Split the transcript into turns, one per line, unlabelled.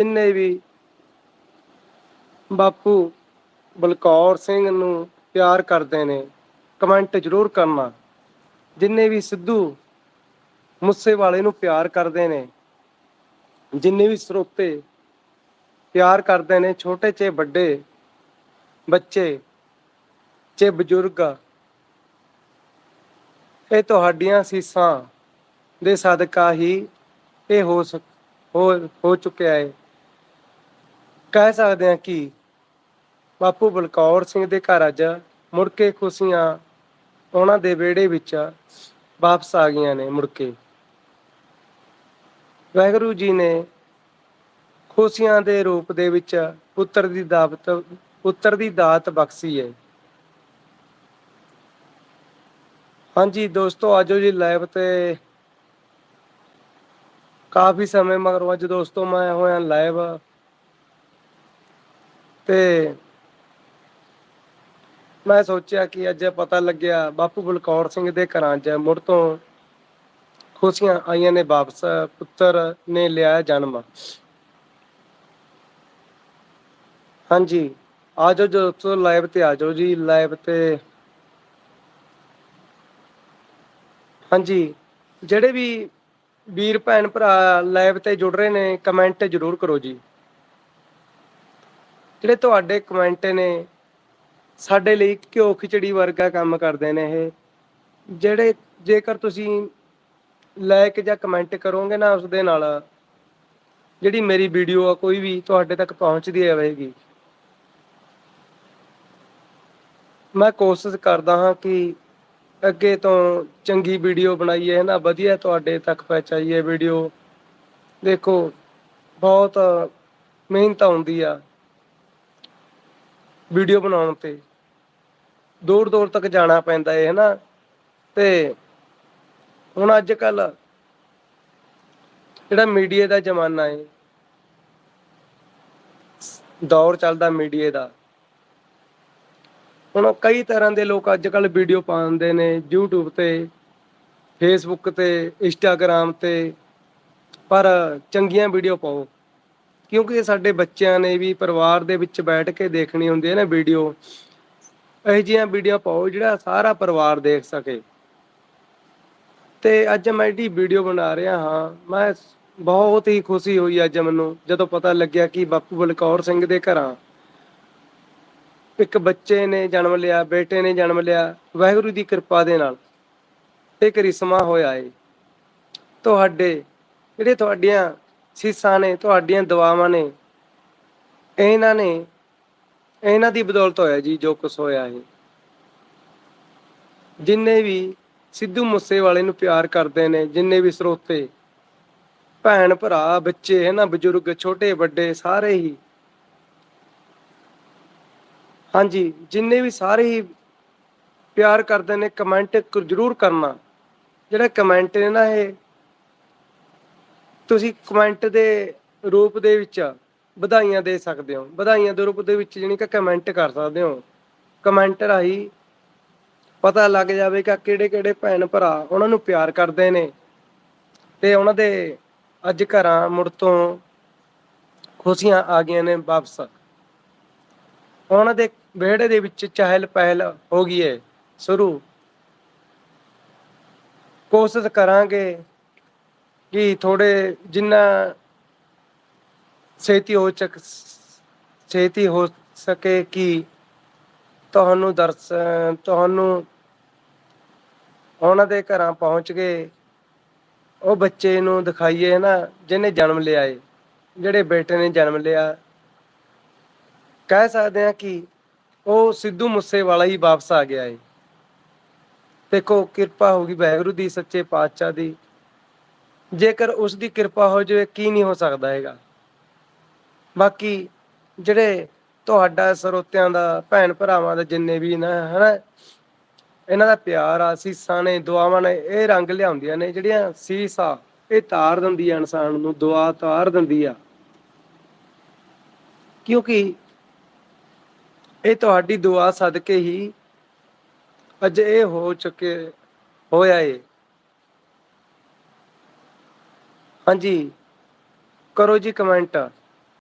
ਜਿੰਨੇ ਵੀ ਬਾਪੂ ਬਲਕੌਰ ਸਿੰਘ ਨੂੰ ਪਿਆਰ ਕਰਦੇ ਨੇ ਕਮੈਂਟ ਜ਼ਰੂਰ ਕਰਨਾ। ਜਿੰਨੇ ਵੀ ਸਿੱਧੂ ਮੂਸੇਵਾਲੇ ਨੂੰ ਪਿਆਰ ਕਰਦੇ ਨੇ, ਜਿੰਨੇ ਵੀ ਸਰੋਤੇ ਪਿਆਰ ਕਰਦੇ ਨੇ, ਛੋਟੇ ਚੇ ਵੱਡੇ ਬੱਚੇ ਚੇ ਬਜ਼ੁਰਗ, ਇਹ ਤੁਹਾਡੀਆਂ ਸੀਸਾਂ ਦੇ ਸਦਕਾ ਹੀ ਇਹ ਹੋ ਸਕ, ਹੋ ਹੋ ਚੁੱਕਿਆ ਹੈ ਕਹਿ ਸਕਦੇ ਹਾਂ ਕਿ ਬਾਪੂ ਬਲਕੌਰ ਸਿੰਘ ਦੇ ਘਰ ਅੱਜ ਮੁੜ ਕੇ ਖੁਸ਼ੀਆਂ ਉਹਨਾਂ ਦੇ ਵਿਹੜੇ ਵਿੱਚ ਵਾਪਸ ਆ ਗਈਆਂ ਨੇ ਮੁੜ ਕੇ। ਵਾਹਿਗੁਰੂ ਜੀ ਨੇ ਖੁਸ਼ੀਆਂ ਦੇ ਰੂਪ ਦੇ ਵਿੱਚ ਪੁੱਤਰ ਦੀ ਦਾਤ ਪੁੱਤਰ ਦੀ ਦਾਤ ਬਖਸ਼ੀ ਹੈ। ਹਾਂਜੀ ਦੋਸਤੋ, ਆਜੋ ਜੀ ਲਾਈਵ ਤੇ। ਕਾਫੀ ਸਮੇਂ ਮਗਰੋਂ ਅੱਜ ਦੋਸਤੋ ਮੈਂ ਹੋਇਆ ਲਾਈਵ ਤੇ ਮੈਂ ਸੋਚਿਆ ਕਿ ਅੱਜ ਪਤਾ ਲੱਗਿਆ ਬਾਪੂ ਬਲਕੌਰ ਸਿੰਘ ਦੇ ਘਰਾਂ 'ਚ ਮੁੜ ਤੋਂ ਖੁਸ਼ੀਆਂ ਆਈਆਂ ਨੇ ਵਾਪਸ, ਪੁੱਤਰ ਨੇ ਲਿਆ ਜਨਮ। ਹਾਂਜੀ, ਆਜੋ ਦੋਸਤੋ ਲਾਈਵ ਤੇ ਆਜੋ ਜੀ, ਲਾਈਵ ਤੇ। ਹਾਂਜੀ, ਜਿਹੜੇ ਵੀ ਵੀਰ ਭੈਣ ਭਰਾ ਲਾਈਵ ਤੇ ਜੁੜ ਰਹੇ ਨੇ, ਕਮੈਂਟ ਜ਼ਰੂਰ ਕਰੋ ਜੀ। ਜਿਹੜੇ ਤੁਹਾਡੇ ਕਮੈਂਟ ਨੇ, ਸਾਡੇ ਲਈ ਘਿਓ ਖਿਚੜੀ ਵਰਗਾ ਕੰਮ ਕਰਦੇ ਨੇ ਇਹ। ਜਿਹੜੇ ਜੇਕਰ ਤੁਸੀਂ ਲਾਈਕ ਜਾਂ ਕਮੈਂਟ ਕਰੋਗੇ ਨਾ ਉਸ ਦੇ ਨਾਲ, ਜਿਹੜੀ ਮੇਰੀ ਵੀਡੀਓ ਆ, ਕੋਈ ਵੀ ਤੁਹਾਡੇ ਤੱਕ ਪਹੁੰਚਦੀ ਆਵੇਗੀ। ਮੈਂ ਕੋਸ਼ਿਸ਼ ਕਰਦਾ ਹਾਂ ਕਿ ਅੱਗੇ ਤੋਂ ਚੰਗੀ ਵੀਡੀਓ ਬਣਾਈਏ ਨਾ? ਵਧੀਆ ਤੁਹਾਡੇ ਤੱਕ ਪਹੁੰਚਾਈਏ ਵੀਡੀਓ ਦੇਖੋ, ਬਹੁਤ ਮਿਹਨਤ ਆਉਂਦੀ ਆ। ਵੀਡੀਓ ਬਣਾਉਣ ਤੇ। ਦੂਰ ਦੂਰ ਤੱਕ ਜਾਣਾ ਪੈਂਦਾ ਹੈ ਹਨਾ। ਤੇ ਹੁਣ ਅੱਜ ਕੱਲ ਜਿਹੜਾ ਮੀਡੀਆ ਦਾ ਜ਼ਮਾਨਾ ਹੈ ਦੌਰ ਚੱਲਦਾ ਮੀਡੀਆ ਦਾ। ਹੁਣ ਕਈ ਤਰ੍ਹਾਂ ਦੇ ਲੋਕ ਅੱਜ ਕੱਲ ਵੀਡੀਓ ਪਾਉਂਦੇ ਨੇ, YouTube ਤੇ, Facebook ਤੇ, Instagram ਤੇ, ਪਰ ਚੰਗੀਆਂ ਵੀਡੀਓ ਪਾਓ। ਕਿਉਂਕਿ ਸਾਡੇ ਬੱਚਿਆਂ ਨੇ ਵੀ ਪਰਿਵਾਰ ਦੇ ਵਿੱਚ ਬੈਠ ਕੇ ਦੇਖਣੀ ਹੁੰਦੀ ਹੈ ਨਾ ਵੀਡੀਓ। ਇਹੋ ਜਿਹੀਆਂ ਵੀਡੀਓ ਪਾਓ ਜਿਹੜਾ ਸਾਰਾ ਪਰਿਵਾਰ ਦੇਖ ਸਕੇ। ਤੇ ਅੱਜ ਮੈਂ ਜਿਹੜੀ ਵੀਡੀਓ ਬਣਾ ਰਿਹਾ ਹਾਂ। ਮੈਂ ਬਹੁਤ ਹੀ ਖੁਸ਼ੀ ਹੋਈ ਅੱਜ ਮੈਨੂੰ, ਜਦੋਂ ਪਤਾ ਲੱਗਿਆ ਕਿ ਬਾਪੂ ਬਲਕੌਰ ਸਿੰਘ ਦੇ ਘਰਾਂ। ਇੱਕ ਬੱਚੇ ਨੇ ਜਨਮ ਲਿਆ, ਬੇਟੇ ਨੇ ਜਨਮ ਲਿਆ, ਵਾਹਿਗੁਰੂ ਦੀ ਕਿਰਪਾ ਦੇ ਨਾਲ। ਇੱਕ ਕਰਿਸ਼ਮਾ ਹੋਇਆ ਏ। ਤੁਹਾਡੇ, ਜਿਹੜੇ ਤੁਹਾਡੀਆਂ ਸੀਸਾਂ ਨੇ, ਤੁਹਾਡੀਆਂ ਦੁਆਵਾਂ ਨੇ, ਇਹਨਾਂ ਨੇ, ਇਹਨਾਂ ਦੀ ਬਦੌਲਤ ਹੋਇਆ ਜੀ, ਜੋ ਕੁਝ ਹੋਇਆ ਹੈ ਜਿੰਨੇ ਵੀ ਸਿੱਧੂ ਮੂਸੇਵਾਲੇ ਨੂੰ ਪਿਆਰ ਕਰਦੇ ਨੇ, ਜਿੰਨੇ ਵੀ ਸਰੋਤੇ, ਭੈਣ, ਭਰਾ, ਬੱਚੇ ਹੈ ਨਾ ਬਜ਼ੁਰਗ, ਛੋਟੇ, ਵੱਡੇ, ਸਾਰੇ ਹੀ। ਹਾਂਜੀ, ਜਿੰਨੇ ਵੀ ਸਾਰੇ ਹੀ ਪਿਆਰ ਕਰਦੇ ਨੇ, ਕਮੈਂਟ ਜ਼ਰੂਰ ਕਰਨਾ। ਜਿਹੜਾ ਕਮੈਂਟ ਨੇ ਨਾ ਇਹ ਤੁਸੀਂ ਕਮੈਂਟ ਦੇ ਰੂਪ ਦੇ ਵਿੱਚ ਵਧਾਈਆਂ ਦੇ ਸਕਦੇ ਹੋ। ਵਧਾਈਆਂ ਦੇ ਰੂਪ ਦੇ ਵਿੱਚ ਜਾਨੀ ਕਿ ਕਮੈਂਟ ਕਰ ਸਕਦੇ ਹੋ। ਕਮੈਂਟ ਰਾਹੀਂ ਪਤਾ ਲੱਗ ਜਾਵੇਗਾ ਕਿਹੜੇ ਕਿਹੜੇ ਭੈਣ ਭਰਾ ਉਹਨਾਂ ਨੂੰ ਪਿਆਰ ਕਰਦੇ ਨੇ। ਤੇ ਉਹਨਾਂ ਦੇ ਅੱਜ ਘਰਾਂ ਮੁੜ ਤੋਂ ਖੁਸ਼ੀਆਂ ਆ ਗਈਆਂ ਨੇ ਵਾਪਸ। ਉਹਨਾਂ ਦੇ ਵਿਹੜੇ ਦੇ ਵਿੱਚ ਚਹਿਲ ਪਹਿਲ ਹੋ ਗਈ ਹੈ ਸ਼ੁਰੂ ਕੋਸ਼ਿਸ਼ ਕਰਾਂਗੇ ਕਿ ਥੋੜੇ ਜਿੰਨਾ ਛੇਤੀ ਹੋ ਚੱਕ ਛੇਤੀ ਹੋ ਸਕੇ ਕਿ ਤੁਹਾਨੂੰ ਦਰਸ, ਤੁਹਾਨੂੰ ਉਹਨਾਂ ਦੇ ਘਰਾਂ ਪਹੁੰਚ ਕੇ ਉਹ ਬੱਚੇ ਨੂੰ ਦਿਖਾਈਏ ਨਾ ਜਿਹਨੇ ਜਨਮ ਲਿਆ ਏ, ਜਿਹੜੇ ਬੇਟੇ ਨੇ ਜਨਮ ਲਿਆ। ਕਹਿ ਸਕਦੇ ਹਾਂ ਕਿ ਉਹ ਸਿੱਧੂ ਮੂਸੇ ਵਾਲਾ ਹੀ ਵਾਪਸ ਆ ਗਿਆ ਏ। ਦੇਖੋ ਕਿਰਪਾ ਹੋਗੀ ਵਾਹਿਗੁਰੂ ਦੀ ਸੱਚੇ ਪਾਤਸ਼ਾਹ ਦੀ। ਜੇਕਰ ਉਸ ਦੀ ਕਿਰਪਾ ਹੋ ਜਾਵੇ, ਕੀ ਨਹੀਂ ਹੋ ਸਕਦਾ ਹੈਗਾ? ਬਾਕੀ ਜਿਹੜੇ ਤੁਹਾਡਾ ਸਰੋਤਿਆਂ ਦਾ, ਭੈਣ ਭਰਾਵਾਂ ਦਾ ਜਿੰਨੇ ਵੀ ਨਾ, ਹਨਾ, ਇਹਨਾਂ ਦਾ ਪਿਆਰ ਆ ਸੀਸਾਂ ਨੇ, ਦੁਆਵਾਂ ਨੇ, ਇਹ ਰੰਗ ਲਿਆਉਂਦੀਆਂ ਨੇ, ਜਿਹੜੀਆਂ ਸੀਸਾ, ਇਹ ਤਾਰ ਦਿੰਦੀ ਆ ਇਨਸਾਨ ਨੂੰ, ਦੁਆ ਤਾਰ ਦਿੰਦੀ ਆ ਕਿਉਂਕਿ ਇਹ ਤੁਹਾਡੀ ਦੁਆ ਸਦਕੇ ਹੀ ਅੱਜ ਇਹ ਹੋ ਚੁੱਕੇ, ਹੋਇਆ ਏ। ਹਾਂਜੀ। ਕਰੋ ਜੀ ਕਮੈਂਟ